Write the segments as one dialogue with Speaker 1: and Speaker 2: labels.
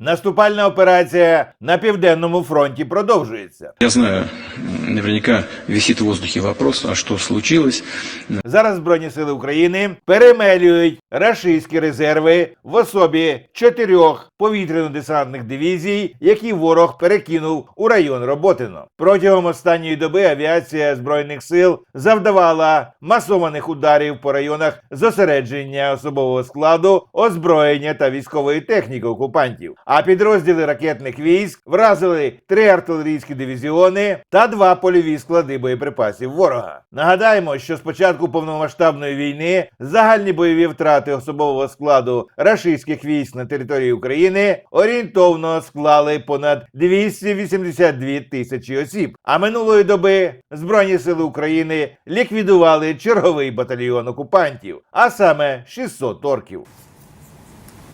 Speaker 1: наступальна операція на південному фронті продовжується.
Speaker 2: Я знаю, наверняка висит в воздухе вопрос, а что случилось?
Speaker 1: Зараз Збройні сили України перемелюють рашистські резерви в особі чотирьох повітряно-десантних дивізій, які ворог перекинув у район Роботино. Протягом останньої доби авіація збройних сил завдавала масованих ударів по районах зосередження особового складу, озброєння та військової техніки окупантів. А підрозділи ракетних військ вразили три артилерійські дивізіони та два польові склади боєприпасів ворога. Нагадаємо, що з початку повномасштабної війни загальні бойові втрати особового складу рашистських військ на території України орієнтовно склали понад 282 тисячі осіб. А минулої доби Збройні сили України ліквідували черговий батальйон окупантів, а саме 600 орків.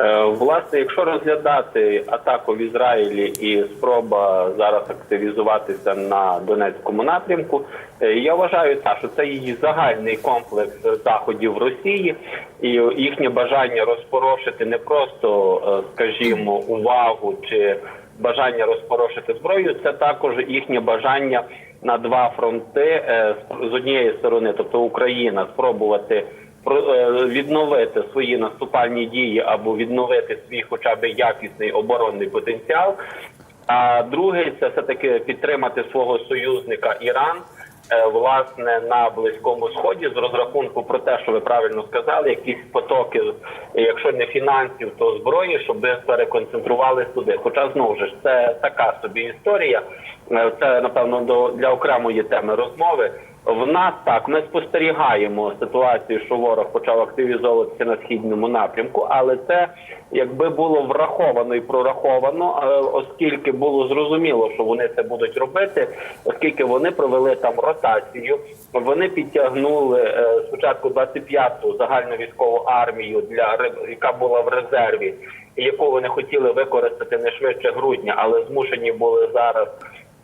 Speaker 3: Е, Власне, якщо розглядати атаку в Ізраїлі і спроба зараз активізуватися на Донецькому напрямку, е, я вважаю так, що це її загальний комплекс заходів Росії. І їхнє бажання розпорошити не просто, е, скажімо, увагу чи бажання розпорошити зброю, це також їхнє бажання на два фронти з однієї сторони, тобто Україна, спробувати про- відновити свої наступальні дії або відновити свій хоча б якісний оборонний потенціал. А друге, це все таки підтримати свого союзника Іран. е, Власне на близькому сході з розрахунку про те, що ви правильно сказали, якісь потоки, якщо не фінансів, то зброї, щоб переконцентрувалися туди. Хоча знову ж це така собі історія. Е, Це напевно до для окремої теми розмови. В нас так ми спостерігаємо ситуацію, що ворог почав активізовуватися на східному напрямку, але це якби було враховано і прораховано, е, оскільки було зрозуміло, що вони це будуть робити, оскільки вони провели там ротацію, вони підтягнули е, спочатку 25-ту загальну військову армію для яка була в резерві, яку вони хотіли використати не швидше грудня, але змушені були зараз.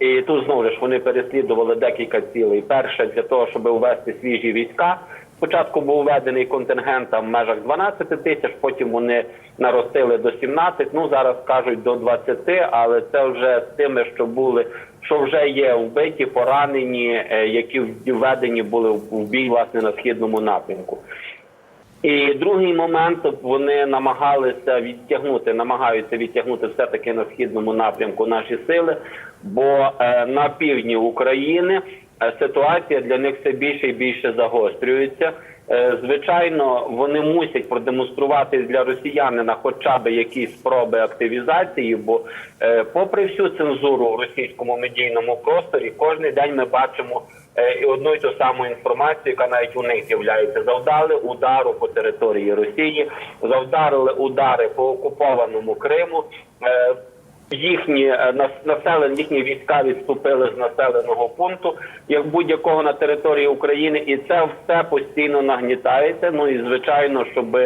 Speaker 3: І тут знову ж вони переслідували декілька цілей. Перше для того, щоб ввести свіжі війська. Спочатку був введений контингент там в межах 12 тисяч, потім вони наростили до 17, Ну зараз кажуть до 20, але це вже з тими, що були, що вже є вбиті, поранені, е, які введені були в бій власне на східному напрямку. І другий момент вони намагалися відтягнути, намагаються відтягнути все таки на східному напрямку наші сили, бо е, на півдні України е, ситуація для них все більше і більше загострюється. Е, звичайно, вони мусять продемонструвати для росіянина хоча б якісь спроби активізації, бо е, попри всю цензуру в російському медійному просторі, кожен день ми бачимо е, і одну і ту саму інформацію, яка навіть у них з'являється. Завдали удару по території Росії, завдарили удари по окупованому Криму. Їхні е, нас- населені, їхні війська відступили з населеного пункту, як будь-якого на території України, і це все постійно нагнітається. Ну і звичайно, щоб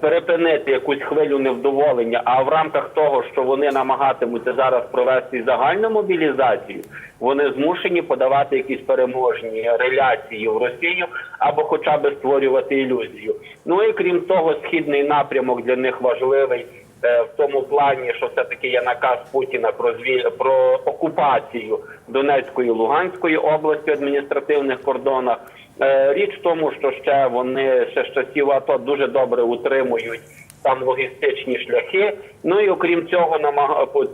Speaker 3: перепинити якусь хвилю невдоволення, а в рамках того, що вони намагатимуться зараз провести загальну мобілізацію, вони змушені подавати якісь переможні реляції в Росію або хоча б створювати ілюзію. Ну і крім того, східний напрямок для них важливий. Е, в тому плані, що все таки є наказ Путіна про звіль про окупацію Донецької і Луганської області адміністративних кордонах. Е, Річ в тому, що ще вони ще з часів АТО дуже добре утримують там логістичні шляхи. Ну і окрім цього,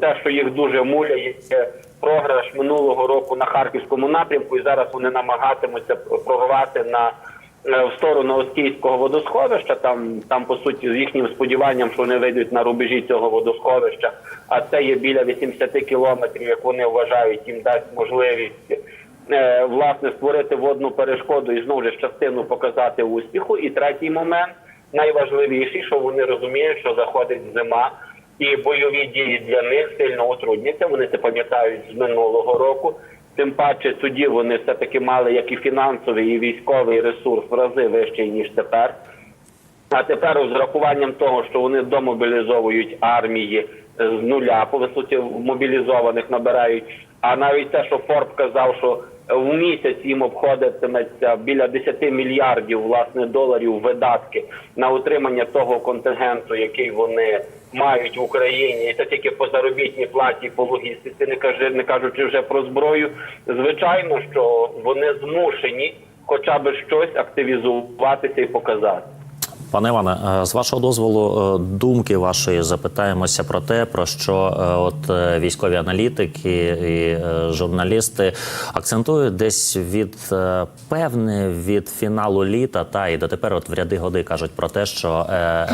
Speaker 3: те, що їх дуже муляє, програш минулого року на харківському напрямку, і зараз вони намагатимуться прорвати на в сторону Оскільського водосховища. Там там по суті з їхнім сподіванням, що вони вийдуть на рубежі цього водосховища. А це є біля 80 кілометрів, як вони вважають, їм дасть можливість. е, Власне, створити водну перешкоду і знову ж частину показати успіху. І третій момент найважливіший, що вони розуміють, що заходить зима, і бойові дії для них сильно утрудняться. Вони це пам'ятають з минулого року. Тим паче тоді вони все таки мали як і фінансовий, і військовий ресурс в рази вищий ніж тепер. А тепер з рахуванням того, що вони домобілізовують армії з нуля, по висоті мобілізованих набирають. А навіть те, що Форб казав, що в місяць їм обходитиметься біля 10 мільярдів власне доларів видатки на утримання того контингенту, який вони мають в Україні, і це тільки по заробітній платі, по логістиці, не каже, не кажучи вже про зброю. Звичайно, що вони змушені, хоча б щось активізуватися і показати.
Speaker 4: Пане Іване, е, з вашого дозволу, е, думки вашої запитаємося про те, про що е, от військові аналітики і журналісти акцентують десь від певне від фіналу літа, та і дотепер, от в ряди годи кажуть про те, що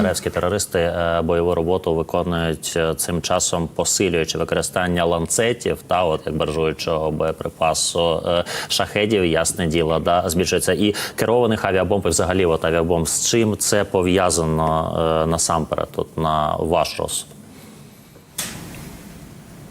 Speaker 4: ревські терористи бойову роботу виконують цим часом, посилюючи використання ланцетів та от як баржуючого боєприпасу шахедів, ясне діло, да збільшується і керованих авіабомб, і взагалі от авіабомб. З чим це пов'язано е, насамперед, от на ваш розсуд?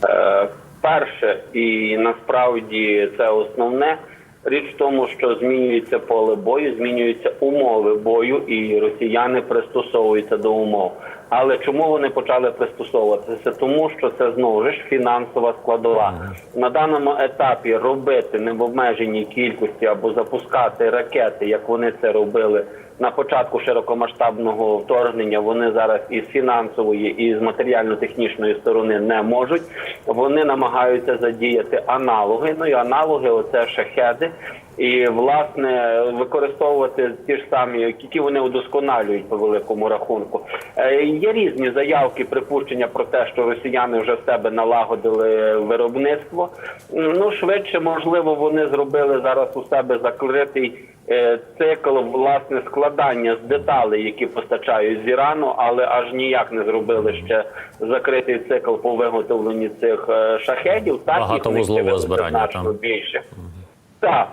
Speaker 3: Е, Перше, і насправді це основне. Річ в тому, що змінюється поле бою, змінюються умови бою, і росіяни пристосовуються до умов. Але чому вони почали пристосовуватися? Тому що це знову ж фінансова складова. На даному етапі робити не в обмеженій кількості або запускати ракети, як вони це робили на початку широкомасштабного вторгнення. Вони зараз із фінансової і з матеріально-технічної сторони не можуть. Вони намагаються задіяти аналоги. Ну і аналоги, оце шахеди. І власне використовувати ті ж самі, які вони удосконалюють по великому рахунку. Е, Є різні заявки, припущення про те, що росіяни вже в себе налагодили виробництво. Ну швидше, можливо, вони зробили зараз у себе закритий е, цикл власне складання з деталей, які постачають з Ірану, але аж ніяк не зробили ще закритий цикл по виготовленню цих е, шахедів. Так їх
Speaker 4: Багатовузлового
Speaker 3: нищили
Speaker 4: збирання, там.
Speaker 3: більше. Так,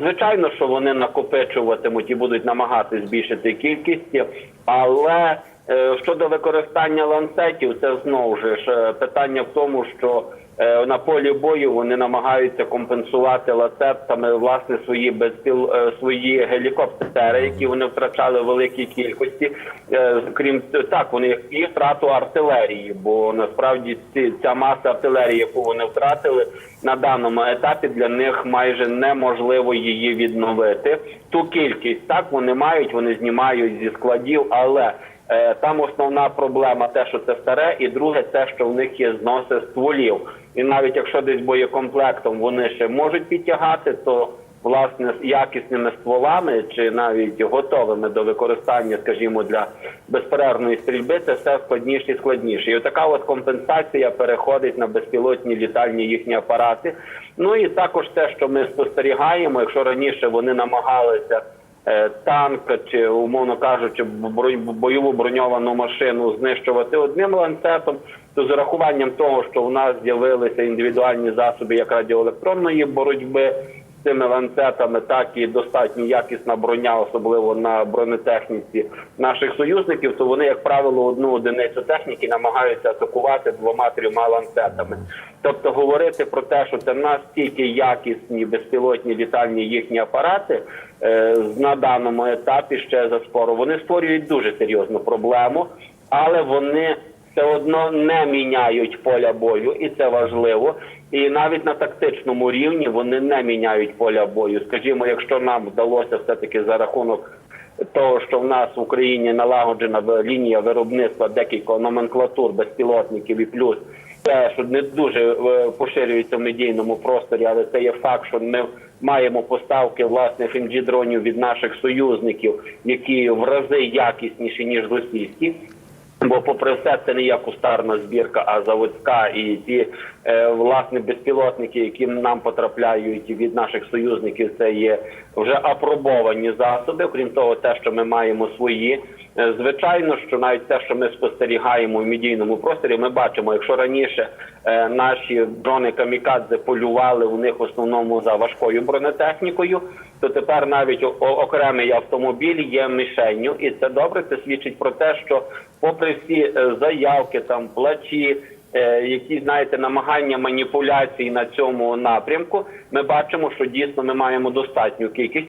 Speaker 3: звичайно, що вони накопичуватимуть і будуть намагатися збільшити кількість, але е, щодо використання ланцетів, це знову ж е, питання в тому, що е, на полі бою вони намагаються компенсувати ланцетами власне свої безпіл е, свої гелікоптери, які вони втрачали в великій кількості. Е, Крім так, вони і втрату артилерії, бо насправді ці, ця маса артилерії, яку вони втратили на даному етапі, для них майже неможливо її відновити. Ту кількість так вони мають, вони знімають зі складів, але е, там основна проблема те, що це старе, і друге, те, що в них є зноси стволів. І навіть якщо десь боєкомплектом вони ще можуть підтягати, то власне з якісними стволами чи навіть готовими до використання, скажімо, для безперервної стрільби, це все складніше і складніше. І така от компенсація переходить на безпілотні літальні їхні апарати. Ну і також те, що ми спостерігаємо, якщо раніше вони намагалися. е, Танк чи умовно кажучи, бойову броньовану машину знищувати одним ланцетом, то з урахуванням того, що у нас з'явилися індивідуальні засоби як радіоелектронної боротьби з цими ланцетами, так і достатньо якісна броня, особливо на бронетехніці наших союзників, то вони, як правило, одну одиницю техніки намагаються атакувати двома-трьома ланцетами. Тобто говорити про те, що це настільки якісні безпілотні літальні їхні апарати е, на даному етапі ще за спору. Вони створюють дуже серйозну проблему, але вони все одно не міняють поля бою, і це важливо. І навіть на тактичному рівні вони не міняють поля бою. Скажімо, якщо нам вдалося все таки за рахунок того, що в нас в Україні налагоджена лінія виробництва декілька номенклатур безпілотників і плюс те, що не дуже е, поширюється в медійному просторі, але це є факт, що ми маємо поставки власне fmg дронів від наших союзників, які в рази якісніші ніж російські. Бо, попри все, це не є кустарна збірка, а заводська, і ті е, власне безпілотники, які нам потрапляють від наших союзників, це є вже апробовані засоби. Крім того, те, що ми маємо свої. Е, Звичайно, що навіть те, що ми спостерігаємо в медійному просторі, ми бачимо, якщо раніше е, наші дрони камікадзе полювали у них в основному за важкою бронетехнікою, то тепер навіть окремий автомобіль є мішенню, і це добре. Це свідчить про те, що, попри всі е, заявки, там плачі, які знаєте, намагання маніпуляцій на цьому напрямку, ми бачимо, що дійсно ми маємо достатню кількість.